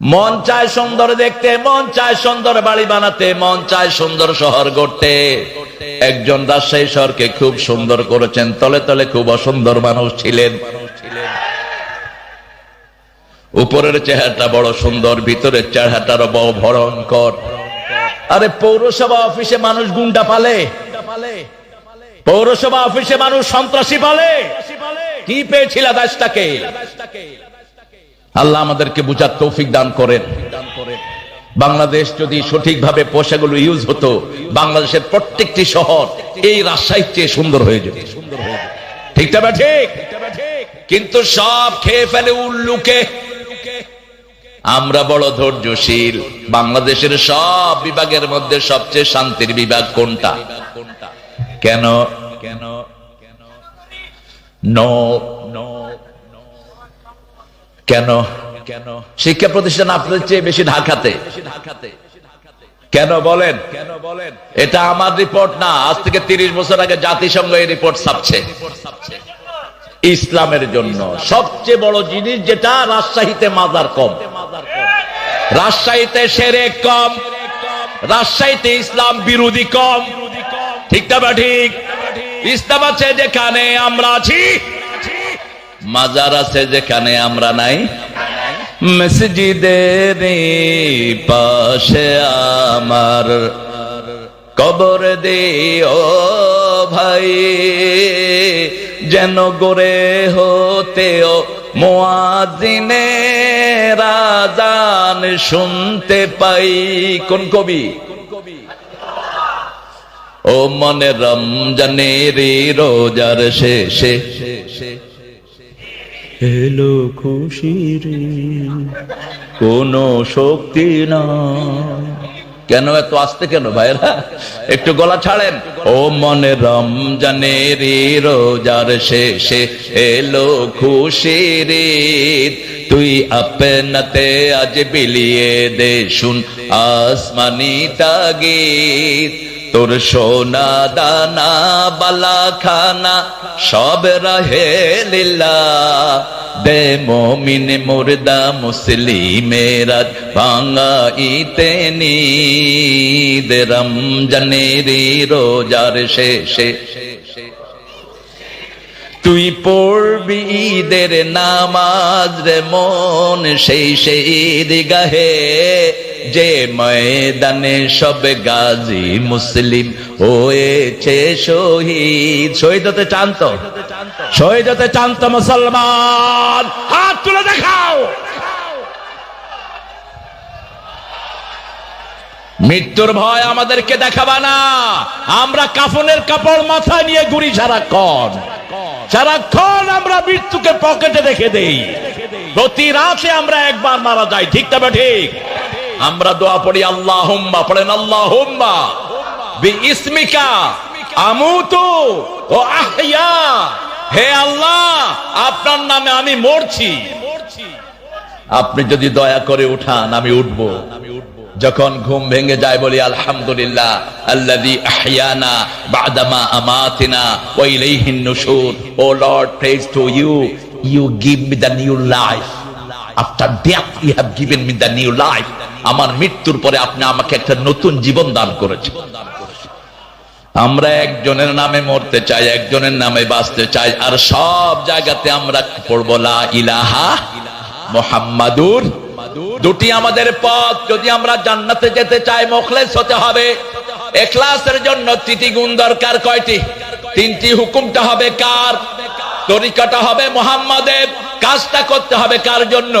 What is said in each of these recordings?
মন চায় সুন্দর দেখতে, মন চায় সুন্দর বাড়ি বানাতে, মন চায় সুন্দর শহর গড়তে। একজন রাজশাহী শহরকে খুব সুন্দর করেছেন, তলে তলে খুব অসুন্দর মানুষ ছিলেন। উপরের চেহারাটা বড় সুন্দর, ভিতরের চেহারাটারও বড় ভয়ঙ্কর। আরে পৌরসভা অফিসে মানুষ গুন্ডা পালে? পৌরসভা অফিসে মানুষ সন্ত্রাসী পালে? কি পেয়েছিল দেশটাকে? আল্লাহ আমাদেরকে বুঝার তৌফিক দান করেন। বাংলাদেশ যদি সঠিকভাবে পয়সাগুলো ইউজ হতো, বাংলাদেশের প্রত্যেকটি শহর এই রাজশাহীর চেয়ে সুন্দর হয়ে যেত। ঠিকটা বা ঠিক? কিন্তু সব খেয়ে ফেলে উল্লুকে। আমরা বড় ধৈর্যশীল। বাংলাদেশের সব বিভাগের মধ্যে সবচেয়ে শান্তির বিভাগ কোনটা? কেন? কেন? নো নো কেন? কেন শিক্ষা প্রতিষ্ঠান আপনাদের চেয়ে বেশি ঢাকাতে কেন বলেন কেন বলেন? এটা আমার রিপোর্ট না, আজ থেকে তিরিশ বছর আগে জাতিসংঘ এই রিপোর্ট ছাপছে। ইসলামের জন্য সবচেয়ে বড় জিনিস যেটা, রাজশাহীতে মাজার কম। রাজশাহীতে সেরে কম। রাজশাহীতে ইসলাম বিরোধী কম। ঠিক না ঠিক? ইসলাম আছে যেখানে আমরা আছি। মাজার আছে যেখানে আমরা নাই মসজিদের পাশে আমার কবর দিও ভাই, যেন গোরে হতেও মোয়াজিনে রাজান শুনতে পাই। কোন কবি? ও মনে রমজানের রোজার শেষে এলো খুশির কোন শক্তি না কেন এত আসতে কেন ভাইরা একটু গলা ছাড়েন। ও মনে রমজানের রোজার শেষে এলো খুশির তুই আপনাতে আজ বিলিয়ে দে শুন আসমানি তাগিদ। তোর সোনা দানা বালা খানা সব রহে লীলা। দে মমিন মুর্দা মুসলিমেরা ভাঙা ইতে নিদ রমজানের রোজার শেষে। তুই পড়বি ঈদের নামাজ রে মন সেই সেই গাহে যে ময়দানে সব গাজী মুসলিম হয়েছে শহীদ। শহীদ হতে চান তো? শহীদ হতে চান তো মুসলমান। হাত তুলে দেখাও। মৃত্যুর ভয় আমাদেরকে দেখাবা না। আমরা কাফনের কাপড় মাথায় নিয়ে ঘুরি সারাক্ষণ। সারাক্ষণ আমরা মৃত্যুকে পকেটে রেখে দেই। প্রতি রাতে আমরা একবার মারা যাই। ঠিক তবে ঠিক? আমরা দোয়া পড়ি আল্লাহ হুম্মা পড়েন আল্লাহ হুম্মা ইসমিকা আমুতু ও আহিয়া হে আল্লাহ আপনার নামে আমি মরছি। আপনি যদি দয়া করে উঠান, আমি উঠবো। যখন ঘুম ভেঙে যায়, বলি, আলহামদুলিল্লাহ বাদামা O lord to you. You give life. After death you have given me the new life আমার মৃত্যুর পরে আপনি আমাকে একটা নতুন জীবন দান করেছেন। আমরা একজনের নামে মরতে চাই, একজনের নামে বাঁচতে চাই, আর সব জায়গাতে আমরা পড়ব, লা ইলাহা মোহাম্মাদুর। দুটি আমাদের পথ, যদি আমরা জান্নাতে যেতে চাই, মোখলেস হতে হবে। এখলাসের জন্য তিনটি গুণ দরকার, কয়টি? তিনটি হুকুমটা হবে কার? তরিকাটা হবে মোহাম্মদের। কাজটা করতে হবে কার জন্য?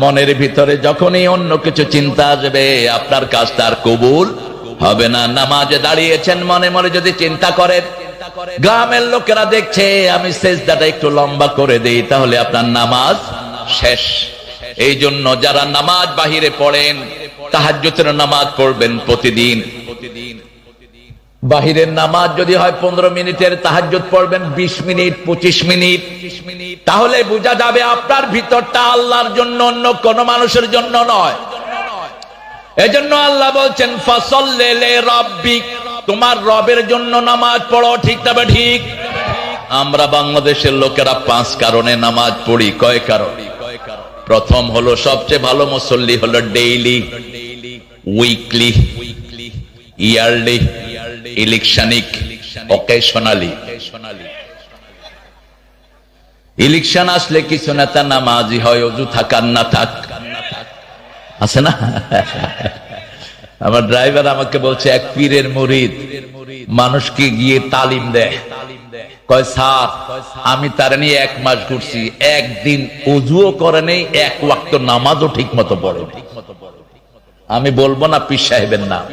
মনের ভিতরে যখনই অন্য কিছু চিন্তা আসবে, আপনার কাজটা আর কবুল হবে না। নামাজে দাঁড়িয়েছেন মনে মনে যদি চিন্তা করেন, গ্রামের লোকেরা দেখছে, আমি সেজদাটা একটু লম্বা করে দেই, তাহলে আপনার নামাজ শেষ। এই জন্য যারা নামাজ বাহিরে পড়েন তাহাজ্জুতের নামাজ পড়বেন প্রতিদিন। বাহিরের নামাজ যদি হয় পনেরো মিনিটের তাহাজ্জুদ পড়বেন, বিশ মিনিট, পঁচিশ মিনিট। তাহলে বোঝা যাবে আপনার ভিতরটা আল্লাহর জন্য অন্য কোন মানুষের জন্য নয়। এজন্য আল্লাহ বলছেন ফসল লেলে রব্বিক, তোমার রবের জন্য নামাজ পড়ো, ঠিক তবে ঠিক? আমরা বাংলাদেশের লোকেরা পাঁচ কারণে নামাজ পড়ি, কয় কারণ? প্রথম হলো, সবচেয়ে ভালো মুসল্লি হলো ডেইলি, উইকলি, ইয়ারলি। ইলেকশনিক অকেশনালি ইলেকশন আসলে কিছু নেতা নামাজি হয় অজু থাকার না থাক। আছে না? আমার ড্রাইভার আমাকে বলছে, এক পীরের মুরিদ, মানুষকে গিয়ে তালিম দেয় স্যার, আমি তার নিয়ে এক মাস ঘুরছি। একদিন উজুও করে নেই, এক ওয়াক্ত নামাজও ঠিক মতো পড়ে আমি বলব না পীর সাহেবের নাম।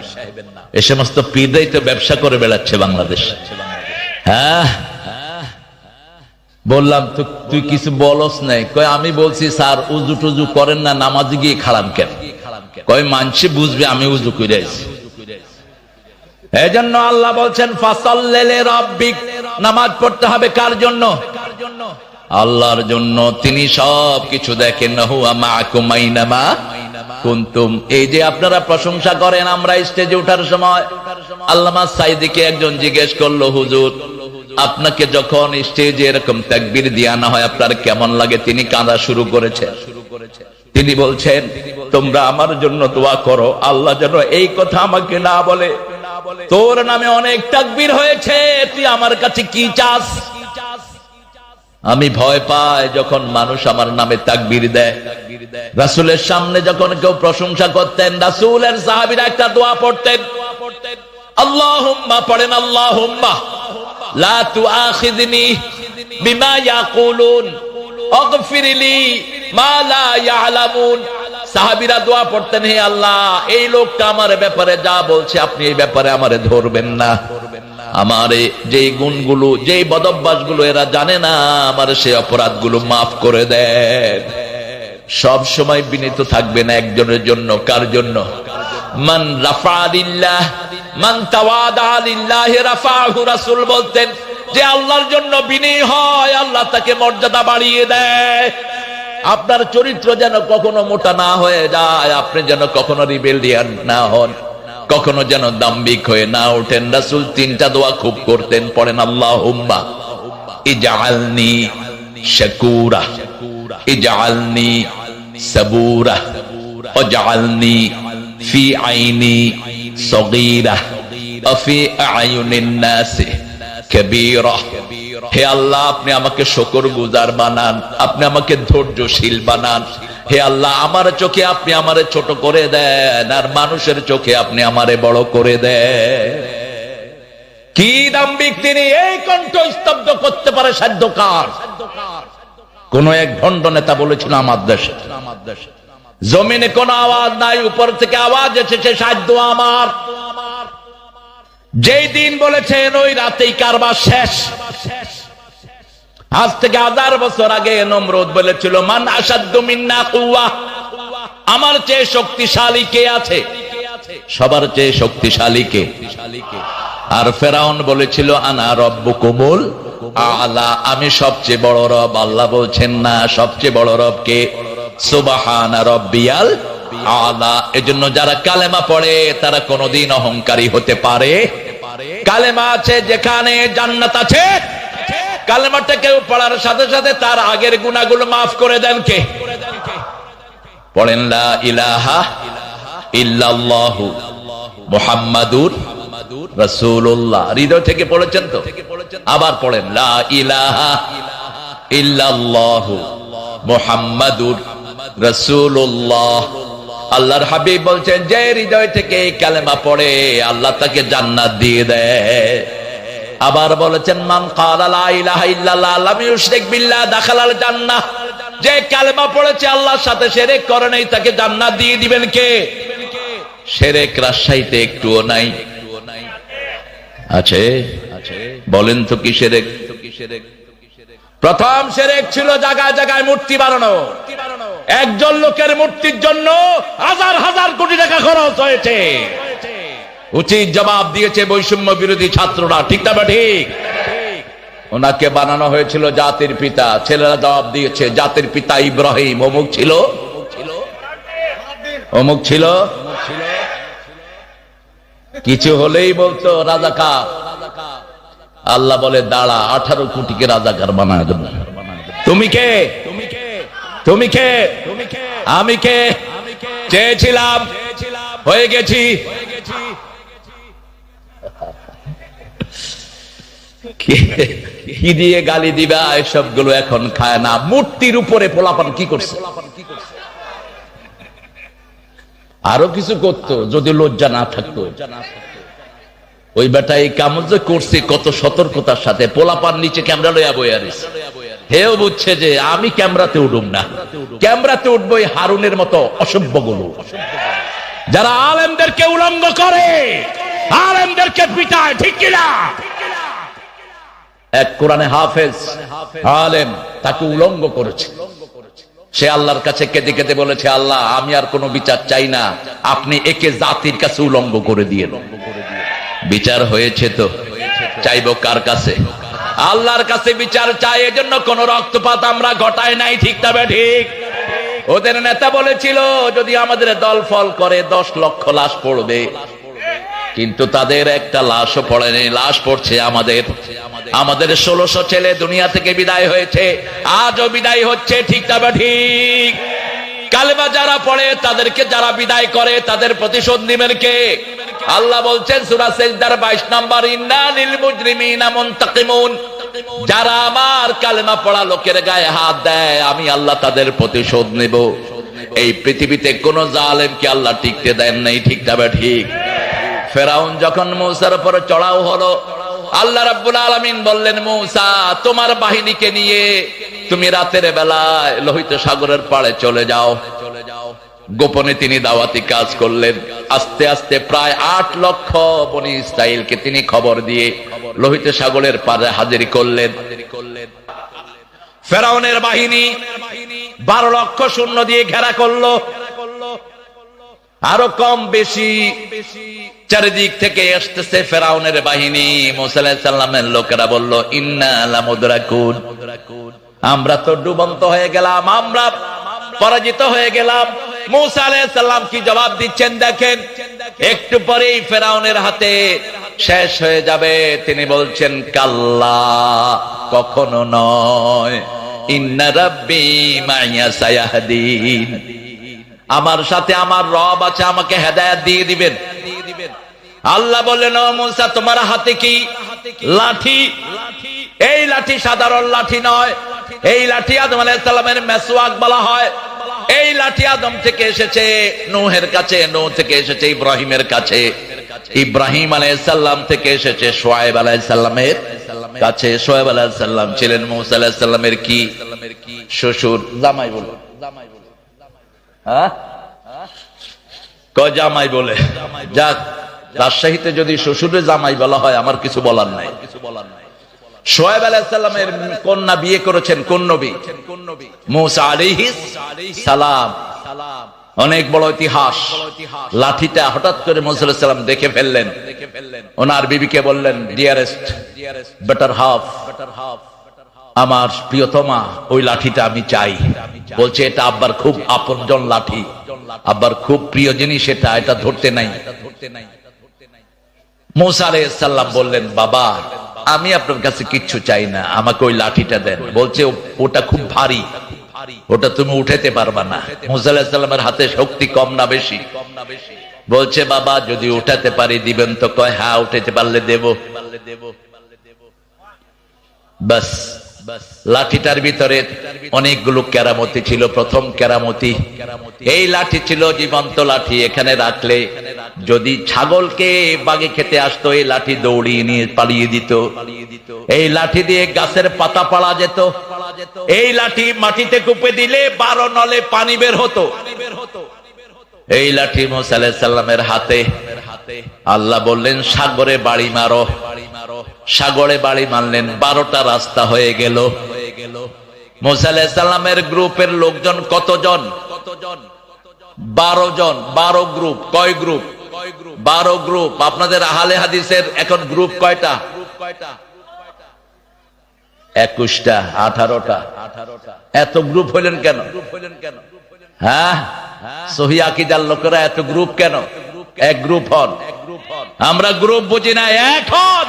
এ সমস্ত পীররাই তো ব্যবসা করে বেড়াচ্ছে বাংলাদেশ। হ্যাঁ? বললাম, তো, তুই কিছু বলস নাই। কয়, আমি বলছি, স্যার, উজু টুজু করেন না, নামাজ গিয়ে খালাম কেন? কয়, মানসি বুঝবে, আমি উজু করে আছি এই জন্য আল্লাহ বলছেন রব্বিক, নামাজ পড়তে হবে কার জন্য? আল্লাহর জন্য তিনি সব কিছু দেখেন কুনতুম। এই যে আপনারা প্রশংসা করেন আমরা স্টেজে ওঠার সময়। আল্লামা সাইদিকে একজন জিজ্ঞেস করল, হুজুর, আপনাকে যখন স্টেজে এরকম তাকবীর দিয়া না হয়, আপনার কেমন লাগে? তিনি কাঁদা শুরু করেছে। তিনি বলছেন, তোমরা আমার জন্য দোয়া করো, আল্লাহ যেন এই কথা আমাকে না বলে। তোর নামে অনেক তাকবীর হয়েছে, তুই আমার কাছে কি চাস? আমি ভয় পাই যখন মানুষ আমার নামে তাকবীর দেয়। রাসুলের সামনে যখন কেউ প্রশংসা করতেন, রাসুলের সাহাবিরা একটা দোয়া পড়তেন। আল্লাহুম্মা, পড়েন বিমা আল্লাহ, এই লোকটা আমার ব্যাপারে যা বলছে, আপনি এই ব্যাপারে আমারে ধরবেন না। আমার যেই গুণগুলো, যেই বদভ্যাসগুলো এরা জানে না, আমার সেই অপরাধগুলো মাফ করে দেন সব সময় বিনীত থাকবেন একজনের জন্য, কার জন্য? মান রাফাদিল্লাহ মান রাসূল বলতেন, যে আল্লাহর জন্য বিনয়ী হয়, আল্লাহ তাকে মর্যাদা বাড়িয়ে দেয়। আপনার চরিত্র যেন কখনো মোটা না হয়ে যায়, আপনি যেন কখনো রিবেলিয়ান না হন। কখনো যেন দাম্বিক হয়ে না ওঠেন। রাসুল তিনটা দোয়া খুব করতেন, পড়েন আল্লাহ হুম্বা ইজালনি শাকুরা ইজালনি ফি আইনি সগীরা আয়ুনিন কবীরা। হে আল্লাহ, আপনি আমাকে শকর গুজার বানান, আপনি আমাকে ধৈর্যশীল বানান। হে আল্লাহ, আমার চোখে আপনি আমারে ছোট করে দেন, আর মানুষের চোখে আপনি আমারে বড় করে দেন। কি দাম্বিক তিনি, এই কণ্ঠ স্তব্ধ করতে পারে সাধ্যকার। কোন এক ভণ্ড নেতা বলেছিল আমার দেশে, জমিনে কোন আওয়াজ নাই, উপর থেকে আওয়াজ এসেছে, সাধ্য আমার। যেই দিন বলেছেন, ওই রাতেই কারবার শেষ শেষ। আজ থেকে হাজার বছর আগে নমরুদ বলেছিল, মান মিন্না কুয়া আমার চেয়ে শক্তিশালী কে আছে? সবার চেয়ে শক্তিশালী কে? আর ফেরাউন বলেছিল, আনা রব্বু কুমুল আলা। আমি সবচেয়ে বড় রব, আল্লাহ বলছেন, না, সবচেয়ে বড় রব কে? সুবাহানা রব্বিয়াল আলা। এজন্য যারা কালেমা পড়ে, তারা কোনোদিন অহংকারী হতে পারে। কালেমা আছে যেখানে জান্নাত আছে কালেমাটা কেউ পড়ার সাথে সাথে তার আগের গুণাগুলো মাফ করে দেন কে? পড়েন ইলাহা ইল্লাল্লাহু মুহাম্মাদুর রাসূলুল্লাহ। হৃদয় থেকে পড়েছেন তো? আবার পড়েন, লা ইলাহা ইল্লাল্লাহু মুহাম্মাদুর রাসূলুল্লাহ। আল্লাহর হাবিব বলছেন, যে হৃদয় থেকে এই কালেমা পড়ে, আল্লাহ তাকে জান্নাত দিয়ে দেয়। আবার বলেছেন, মান দাখালাল জান্নাহ। যে কালেমা পড়েছে, আল্লাহর সাথে শিরক করে নাই, তাকে জান্নাত দিয়ে দিবেন কে? শিরক রাজশাহীতে একটুও নাই। আছে? বলেন তো কি শিরক প্রথম সেরেক ছিল জায়গায় জায়গায় মূর্তি বানানো। একজন লোকের মূর্তির জন্য হাজার হাজার কোটি টাকা খরচ হয়েছে। উচিত জবাব দিয়েছে বৈষম্য বিরোধী ছাত্ররা। ঠিক না ঠিক? ওনাকে বানানো হয়েছিল জাতির পিতা। ছেলেরা জবাব দিয়েছে, জাতির পিতা ইব্রাহিম। অমুক ছিল? অমুক ছিল? কিছু হলেই বলতো রাজাকা আল্লাহ বলে, দাঁড়া, আঠারো কোটিকে রাজাকার বানায় দেব। তুমি কে? তুমি কে? আমি কে? চেয়েছিলাম, হয়ে গেছি। কি- দিয়ে গালি দিবা? এসবগুলো এখন খায় না। মূর্তির উপরে পোলাপান কি করছে? আরও কিছু করতো, যদি লজ্জা না থাকতো। ওই বেটা এই কামড় যে করছে, কত সতর্কতার সাথে। পোলাপান নিচে ক্যামেরা লইয়া বইয়ারিস হেও বুঝছে যে আমি ক্যামেরাতে উঠুম না। ক্যামেরাতে উঠবো এই হারুনের মতো অসভ্যগুলো। যারা আলেমদেরকে উলঙ্গ করে, আলেমদেরকে পিটায়, ঠিক কিনা? এক কোরআনে হাফেজ, আলেম, তাকে উলঙ্গ করেছে। সে আল্লাহর কাছে কেঁদে কেঁদে বলেছে, আল্লাহ, আমি আর কোনো বিচার চাই না। আপনি একে জাতির কাছে উলঙ্গ করে দিয়ে বিচার হয়েছে তো? চাইব কার কাছে? আল্লাহর কাছে বিচার চাই, এজন্য কোন রক্তপাত আমরা ঘটাই নাই, ঠিক তবে ঠিক? ওদের নেতা বলেছিল, যদি আমাদের দল ফল করে, দশ লক্ষ লাশ পড়বে। কিন্তু তাদের একটা লাশও পড়েনি, লাশ পড়ছে আমাদের। আমাদের ষোলোশো ছেলে দুনিয়া থেকে বিদায় হয়েছে, আজও বিদায় হচ্ছে, ঠিক তবে ঠিক? কালেমা যারা পড়ে, তাদেরকে যারা বিদায় করে, তাদের প্রতিশোধ নিবেন কে? আল্লাহ বলছেন, সুরা সেজদার বাইশ নম্বর, ইন্না লিল মুজরিমিনা মুনতাকিমুন। যারা আমার কালেমা পড়া লোকের গায়ে হাত দেয়, আমি আল্লাহ তাদের প্রতিশোধ নেব। এই পৃথিবীতে কোন জালেমকে আল্লাহ টিকতে দেন নাই, ঠিক তবে ঠিক? ফেরাউন যখন মৌসার উপরে চড়াও হলো আল্লাহ রাব্বুল আলামিন বললেন, মৌসা, তোমার বাহিনীকে নিয়ে তুমি রাতের বেলায় লোহিত সাগরের পাড়ে চলে যাও। চলে যাও গোপনে তিনি দাওয়াতি কাজ করলেন। আস্তে আস্তে প্রায় আট লক্ষ বনি ইসরাইলকে তিনি খবর দিয়ে লোহিত সাগরের পাড়ে হাজির করলেন। ফেরাউনের বাহিনী বারো লক্ষ শূন্য দিয়ে ঘেরা করল। আরও কম বেশি চারিদিক থেকে আসতেছে ফেরাউনের বাহিনী। মোসাল্লামের লোকেরা বলল, ইন্না আলামুদ্রাকুন আমরা তো ডুবন্ত হয়ে গেলাম, আমরা পরাজিত হয়ে গেলাম। মুসা কি জবাব দিচ্ছেন দেখেন, একটু পরেই ফেরাউনের হাতে শেষ হয়ে যাবে। তিনি বলছেন, কাল্লা, কখনো নয়। ইন্না রাব্বি মাইয়া সায়াহদিন। আমার সাথে আমার রব আছে, আমাকে হেদায়াত দিয়ে দিবেন। আল্লাহ বললেন, ও তোমার হাতে কি লাঠি? এই লাঠি সাধারণ লাঠি নয়। এই লাঠি আদম আলাইসাল্লামের মেসওয়াক বলা হয়। এই লাঠি আদম থেকে এসেছে নুহের কাছে, নূহ থেকে এসেছে ইব্রাহিমের কাছে। ইব্রাহিম আলাইসাল্লাম থেকে এসেছে সোয়েব আলাইসাল্লামের কাছে। সোয়েব আলাইসাল্লাম ছিলেন মৌসা আলাইসাল্লামের কি? শ্বশুর, জামাই বলো জামাই হ্যাঁ? ক জামাই বলে, যাক, রাজশাহীতে যদি শ্বশুরে জামাই বলা হয়, আমার কিছু বলার নাই। কিছু বলার নাই সোয়েব আলাইসাল্লামের কন্যা বিয়ে করেছেন কোন নবী? মৌসা আলিহিস সালাম। অনেক বড় ইতিহাস। লাঠিটা হঠাৎ করে মুসাল্লাম দেখে ফেললেন। ওনার বিবিকে বললেন dearest better half better half আমার প্রিয়তমা, ওই লাঠিটা আমি চাই। বলছে, এটা আব্বার খুব আপনজন লাঠি। আব্বার খুব প্রিয় জিনিস এটা এটা ধরতে নাই। মোসা আলাইসাল্লাম বললেন, বাবা, আমি আপনার কাছে কিচ্ছু চাই না, আমাকে ওই লাঠিটা দেন। বলছে, ওটা খুব ভারী। ওটা তুমি উঠাতে পারবা না। মুসা আলাহিসাল্লামের হাতে শক্তি কম না বেশি। বলছে, বাবা, যদি উঠাতে পারি দিবেন তো, কয় হ্যাঁ উঠাতে পারলে দেব। বাস। লাঠিটার ভিতরে অনেকগুলো কেরামতি ছিল, প্রথম কেরামতি। এই লাঠি ছিল জীবন্ত লাঠি, এখানে রাখলে যদি ছাগলকে বাগে খেতে আসতো, এই লাঠি দৌড়িয়ে নিয়ে পালিয়ে দিত। এই লাঠি দিয়ে গাছের পাতা পাড়া যেত। এই লাঠি মাটিতে কুপে দিলে বারো নলে পানি বের হতো। এই লাঠি মোসাল্লামের হাতে। আল্লাহ বললেন, সাগরে বাড়ি মারো। সাগরে বাড়ি মারলেন, বারোটা রাস্তা হয়ে গেল। মোসাল্লামের গ্রুপের লোকজন কতজন কতজন? বারো জন, বারো গ্রুপ, কয় গ্রুপ? বারো গ্রুপ। আপনাদের আহলে হাদিসের এখন গ্রুপ কয়টা? একুশটা, আঠারোটা। এত গ্রুপ হইলেন কেন? হ্যাঁ? সহি আকিদার লোকেরা এত গ্রুপ কেন? এক গ্রুপ হন। আমরা গ্রুপ বুঝি না, এক হন।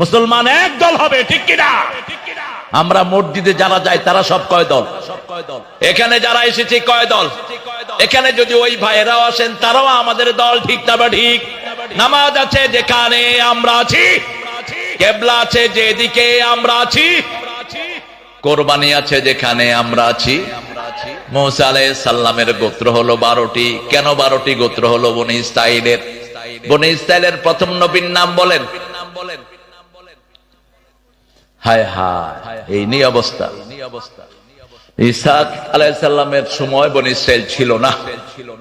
মুসলমান এক দল হবে, ঠিক কিনা? আমরা মসজিদে যারা যায়, তারা সব কয় দল? এখানে যারা এসেছে, কয় দল? এখানে যদি ওই ভাইয়েরাও আসেন, তারাও আমাদের দল, ঠিক না বা ঠিক? নামাজ আছে যেখানে আমরা আছি, কেবলা আছে যেদিকে আমরা আছি, কোরবানি আছে যেখানে আমরা আছি। সাল্লামের গোত্র হলো বারোটি। কেন বারোটি গোত্র হলো বনি ইসরাইলের? বনি ইসরাইলের প্রথম নবীর নাম বলেন। হায় হায়, এই নিয়ে অবস্থা। ইসাক আলাইসাল্লামের সময় বনি ইসরাইল ছিল না।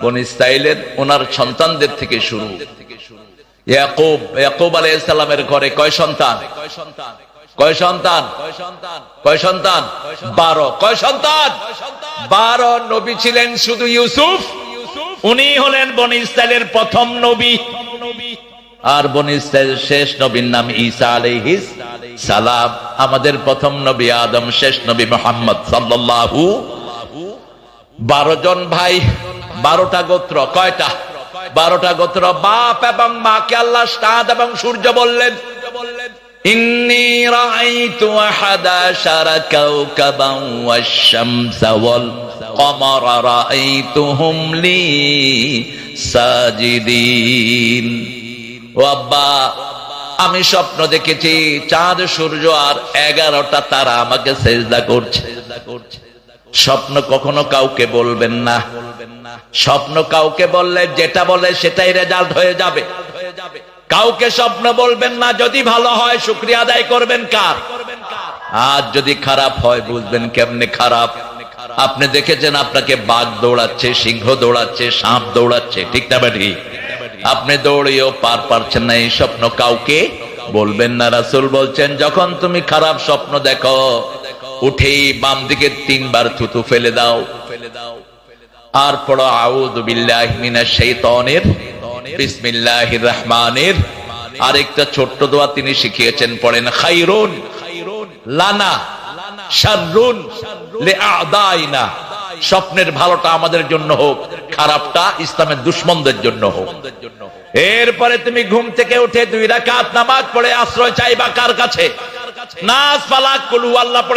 বনি ইসরাইলের ওনার সন্তানদের থেকে শুরু। বারো। নবী ছিলেন শুধু ইউসুফ। উনি হলেন বনি প্রথম নবী। আর বনি শেষ নবীর নাম ঈসা আলাইহিস সালাম আমাদের প্রথম নবী আদম শেষ নবী মোহাম্মদ সাল্লাল্লাহু বারো জন ভাই বারোটা গোত্র কয়টা বারোটা গোত্র বাপ এবং মাকে আল্লাহ চাঁদ এবং সূর্য বললেন إني رأيت أحد عشر كوكبا والشمس والقمر رأيتهم لي ساجدين ও আব্বা আমি স্বপ্ন দেখেছি, চাঁদ, সূর্য আর এগারোটা তারা আমাকে সেজদা করছে। স্বপ্ন কখনো কাউকে বলবেন না। স্বপ্ন কাউকে বললে যেটা বলে সেটাই রেজাল্ট হয়ে যাবে। কাউকে স্বপ্ন বলবেন না, যদি ভালো হয় শুক্রিয়া আদায় করবেন কার? আর যদি খারাপ হয়, বুঝবেন কেমনে খারাপ। আপনি দেখেছেন আপনাকে বাঘ দৌড়াচ্ছে, সিংহ দৌড়াচ্ছে, সাপ দৌড়াচ্ছে, ঠিক না বাড়ি আপনি দৌড়িয়েও পার পারছেন না, এই স্বপ্ন কাউকে বলবেন না। রাসুল বলছেন, যখন তুমি খারাপ স্বপ্ন দেখো, উঠেই বাম দিকে তিনবার থুতু ফেলে দাও। ফেলে দাও আর পড়ো শাইতানির বিসমিল্লাহির রহমানির। আরেকটা ছোট্ট দোয়া তিনি শিখিয়েছেন, পড়েন, খাইরুন লানা স্বপ্নের ভালোটা আমাদের জন্য হোক, খারাপটা ইসলামের দুশ্মনদের জন্য হোক। এরপরে তুমি ঘুম থেকে উঠে দুই রাকাত নামাজ পড়ে আশ্রয় চাইবা কার কাছে?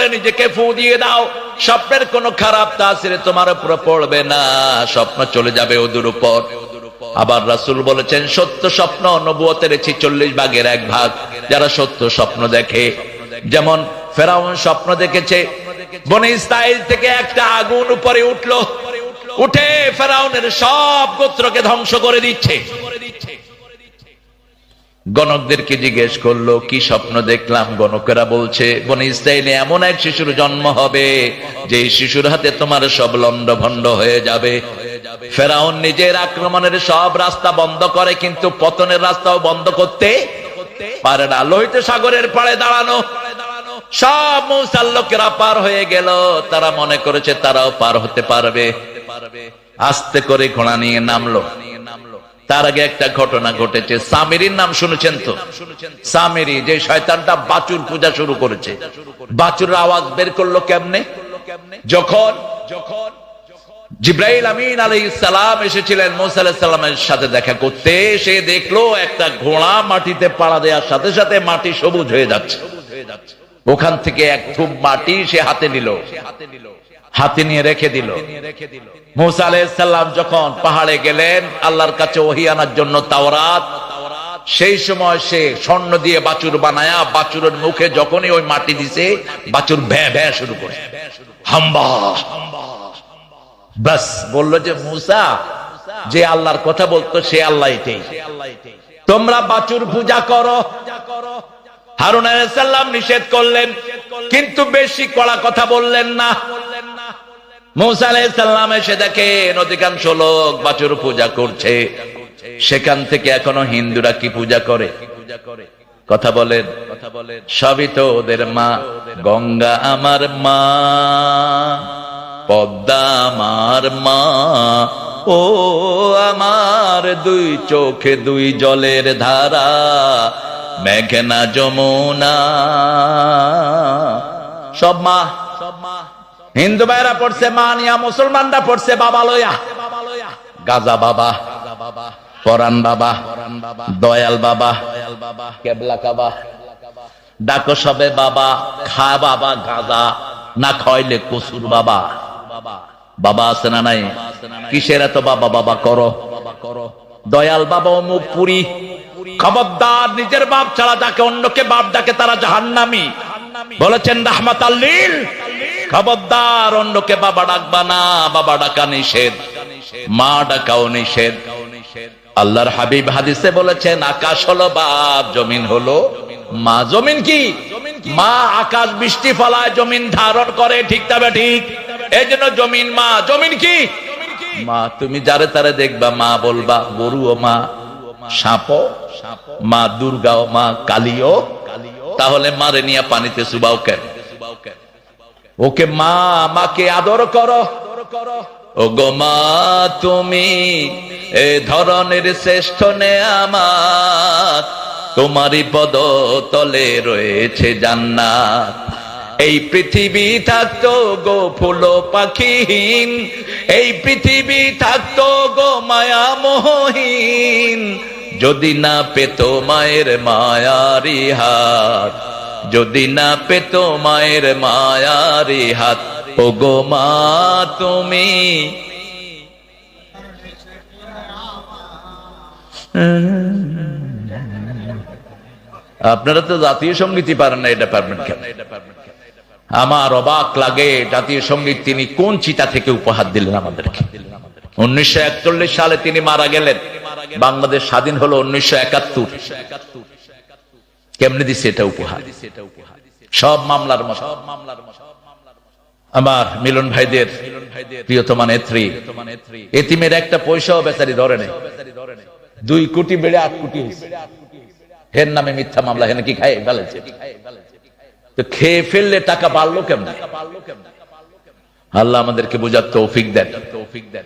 নিজেকে ফু দিয়ে দাও। স্বপ্নের কোন খারাপ তাসিরে তোমার উপর পড়বে না, স্বপ্ন চলে যাবে ওদের উপর। আবার রাসুল বলেছেন, সত্য স্বপ্ন নবুয়তের ছিচল্লিশ ভাগের এক ভাগ। যারা সত্য স্বপ্ন দেখে, যেমন ফেরাউন স্বপ্ন দেখেছে বনে ইসরায়েল থেকে একটা আগুন উপরে উঠল। উঠে ফেরাউনের সব গোত্রকে ধ্বংস করে দিচ্ছে। গণকদেরকে জিজ্ঞেস করল, কি স্বপ্ন দেখলাম? গণকেরা বলছে, বনে ইসরায়েলে এমন এক শিশুর জন্ম হবে যে শিশুর হাতে তোমার সব লন্ড ভন্ড হয়ে যাবে। ফেরাউন নিজের আক্রমণের সব রাস্তা বন্ধ করে, কিন্তু পতনের রাস্তাও বন্ধ করতে পারে না। লোহিত সাগরের পাড়ে দাঁড়ানো সব মৌসার লোকেরা পার হয়ে গেল। তারা মনে করেছে তারাও পার হতে পারবে। আস্তে করে ঘোড়া নিয়ে নামলো। তার আগে একটা ঘটনা ঘটেছে। সামিরির নাম শুনেছেন তো? সামিরি, যে শয়তানটা বাচুর পূজা শুরু করেছে। বাচুর আওয়াজ বের করল কেমনে? যখন যখন জিব্রাইল আমিন আলাই সালাম এসেছিলেন, মোসা সাল্লামের সাথে দেখা করতে, সে দেখল একটা ঘোড়া মাটিতে পাড়া দেওয়ার সাথে সাথে মাটি সবুজ হয়ে যাচ্ছে। ওখান থেকে এক থুপ মাটি সে হাতে নিল। হাতে নিয়ে রেখে দিল। মুসা আলাইসাল্লাম যখন পাহাড়ে গেলেন, আল্লাহর কাছে ওহি আনার জন্য তাওরাত, সেই সময় সে স্বর্ণ দিয়ে বাছুর বানায়া, বাছুরের মুখে যখনই ওই মাটি দিছে, বাছুর ভ্যা ভ্যা শুরু করে। হাম্বা। বাস বলল যে, মুসা, যে আল্লাহর কথা বলতো সে আল্লাহ তোমরা বাছুর পূজা করো। হারুন আলাইসাল্লাম নিষেধ করলেন, কিন্তু বেশি কড়া কথা বললেন না। মৌসা আলাইসাল্লাম এসে দেখেন, অধিকাংশ লোক বাছুর পূজা করছে। সেখান থেকে এখনও হিন্দুরা কি পূজা করে? কথা বলেন কথা বলেন, সবই তো ওদের মা। গঙ্গা আমার মা, পদ্মা আমার মা। ও আমার দুই চোখে দুই জলের ধারা মেঘনা যমুনা। সব মা সব মা। হিন্দু ভাইরা পড়ছে, মা নিয়া, মুসলমানরা পড়ছে, বাবা লয়া গাজা বাবা পরান বাবা, দয়াল বাবা, কেবলা কাবা। ডাকো সবে বাবা, খা বাবা গাঁদা না খাইলে কসুর বাবা। বাবা আছে না নাই? কিসের এত বাবা বাবা করো? দয়াল বাবা অমুক পুরী। খবরদার, নিজের বাপ ছাড়া যাকে অন্যকে বাপ ডাকে তারা জাহান্নামি। বলেছেন রাহমাত আল্লিল খবরদার, অন্যকে বাবা ডাকবা না, বাবা ডাকা নিষেধ। মা ডাকাও নিষেধ। আল্লাহর হাবিব হাদিসে বলেছেন, আকাশ হলো বাপ, জমিন হলো মা। জমিন কি? মা আকাশ বৃষ্টি ফলায়, জমিন ধারণ করে, ঠিক তবে ঠিক। এই জন্য জমিন মা। জমিন কি? মা, তুমি যারে তারে দেখবা, মা বলবা, গরু ও মা, সাপও মা দুর্গাও মা কালিও, তাহলে মারে নিয়ে পানিতে সুবাও কেন? ওকে মা মাকে আদর করো। ও গো মা, তুমি এ ধরনের শ্রেষ্ঠ তোমারই পদ তলে রয়েছে জান্নাত। এই পৃথিবী থাকতো গো ফুল পাখিহীন, এই পৃথিবী থাকতো গো মায়া মোহহীন। যদি না পেত মায়ের মায়ারি হাত, যদি না পেত মায়ের মায়ারি হাত ও গো মা তুমি আপনারা তো জাতীয় সঙ্গীতই পারেন না, এটা পারবেন কেন? আমার অবাক লাগে, জাতীয় সংগীত তিনি কোন চিতা থেকে উপহার দিলেন আমাদেরকে? উনিশশো একচল্লিশ সালে তিনি মারা গেলেন। বাংলাদেশ স্বাধীন হলো উনিশশো একাত্তর। কেমনে দিচ্ছে এটা উপহার? সব মামলার মতো। আমার মিলন ভাইদের প্রিয়তমা নেত্রী, এতিমের একটা পয়সাও বেচারি ধরে নেই। দুই কোটি বেড়ে আট কোটি হের নামে মিথ্যা মামলা, হেন কি খাই ফেলেছে। তো খেয়ে ফেললে টাকা বাড়লো কেমন? আল্লাহ আমাদেরকে বোঝার তৌফিক দেন তৌফিক দেন।